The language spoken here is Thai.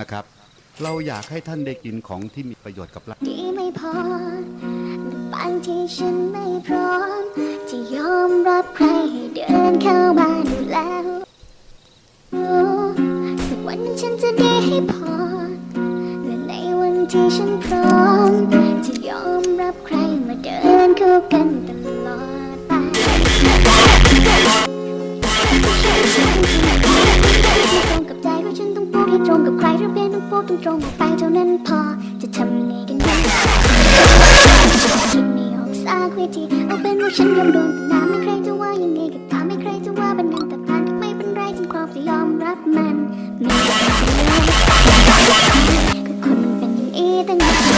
นะครับ เราอยากให้ท่านได้กินของที่มีประโยชน์กับร่างที่ไม่พอบางทีฉันไม่พร้อมจะยอมรับใครเดินเข้ามาดูแล้ว สักวันฉันจะได้ให้พอ ที่ฉันพร้อมจะยอมรับใครมาเดินเข้ากันตลอดไปตรงกับใจว่าฉันต้องพูดให้ตรงกับใครหรือเพียนต้องพูดตรงๆออกไปเท่านั้นพอจะทำยังไงกันบ้างคิดไม่ออกสักวิธีเอาเป็นว่าฉันยอมโดนตรนาไม่ใครจะว่ายังไงก็ตามไม่ใครจะว่าบันนังแต่ผ่านก็ไม่เป็นไรฉันพร้อมจะยอมรับมันไม่ 那你。就